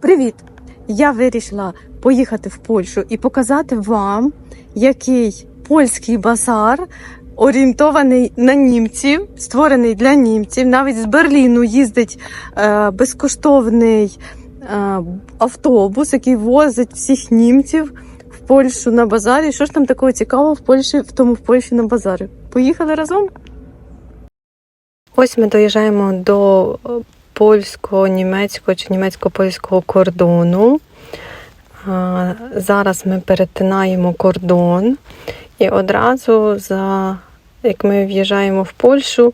Привіт! Я вирішила поїхати в Польщу і показати вам, який польський базар орієнтований на німців, створений для німців. Навіть з Берліну їздить е, безкоштовний е, автобус, який возить всіх німців в Польщу на базарі. Що ж там такого цікавого в Польщі, в тому в Польщі на базарі? Поїхали разом? Ось ми доїжджаємо до е, польсько-німецького чи німецько-польського кордону. Зараз ми перетинаємо кордон, і одразу, за, як ми в'їжджаємо в Польщу,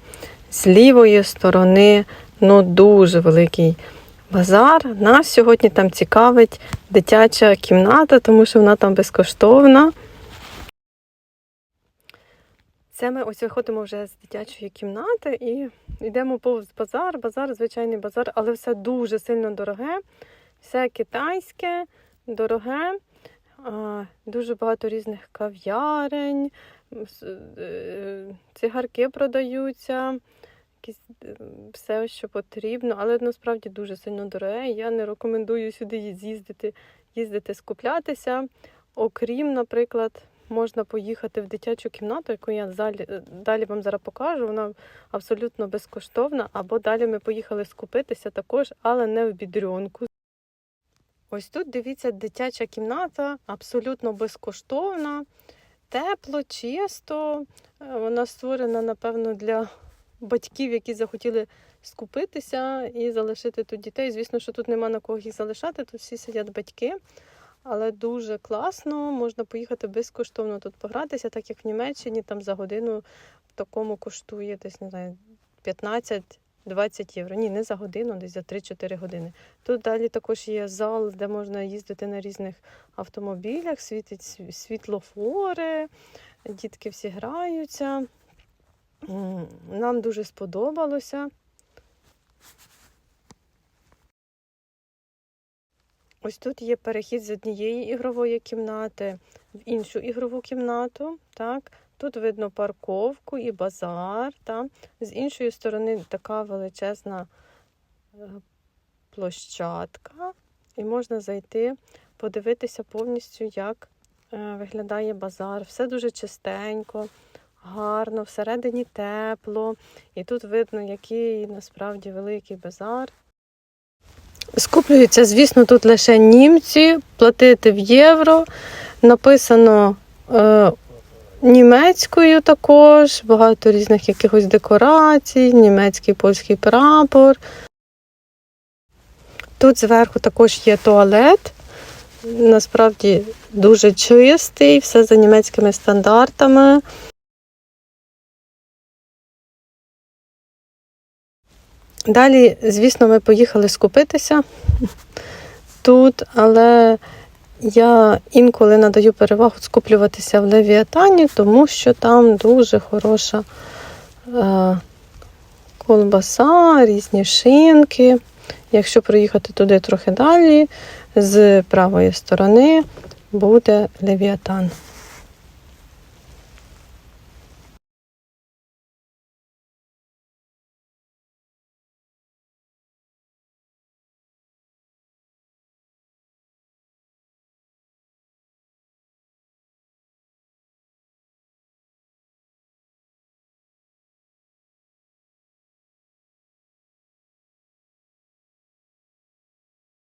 з лівої сторони ну, дуже великий базар. Нас сьогодні там цікавить дитяча кімната, тому що вона там безкоштовна. Це ми ось виходимо вже з дитячої кімнати і йдемо повз базар. Базар, звичайний базар, але все дуже сильно дороге. Все китайське, дороге, дуже багато різних кав'ярень, е, цигарки продаються, е, все, що потрібно, але насправді дуже сильно дороге. Я не рекомендую сюди з'їздити, їздити скуплятися. Окрім, наприклад, можна поїхати в дитячу кімнату, яку я далі, далі вам зараз покажу. Вона абсолютно безкоштовна. Або далі ми поїхали скупитися також, але не в бідрюнку. Ось тут дивіться дитяча кімната, абсолютно безкоштовна, тепло, чисто. Е, Вона створена, напевно, для батьків, які захотіли скупитися і залишити тут дітей. Звісно, що тут нема на кого їх залишати, тут всі сидять батьки. Але дуже класно, можна поїхати безкоштовно тут погратися, так як в Німеччині там за годину в такому коштує десь не знаю 15-20 євро. Ні, не за годину, десь за 3-4 години. Тут далі також є зал, де можна їздити на різних автомобілях, світить світлофори, дітки всі граються. Нам дуже сподобалося. Ось тут є перехід з однієї ігрової кімнати в іншу ігрову кімнату. Так? Тут видно парковку і базар. Так? З іншої сторони така величезна е, площадка, і можна зайти, подивитися повністю, як е, виглядає базар. Все дуже чистенько, гарно, всередині тепло. І тут видно, який насправді великий базар. Скуплюються, звісно, тут лише німці, платити в євро. Написано е, німецькою також, багато різних якихось декорацій, німецький польський прапор. Тут зверху також є туалет. Насправді дуже чистий, все за німецькими стандартами. Далі, звісно, ми поїхали скупитися тут, але я інколи надаю перевагу скуплюватися в Левіатані, тому що там дуже хороша е, колбаса, різні шинки. Якщо проїхати туди трохи далі, з правої сторони буде Левіатан.